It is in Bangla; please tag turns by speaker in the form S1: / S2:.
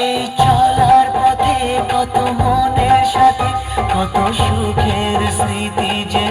S1: এই চলার পথে কত মনের সাথে কত সুখের স্মৃতি যে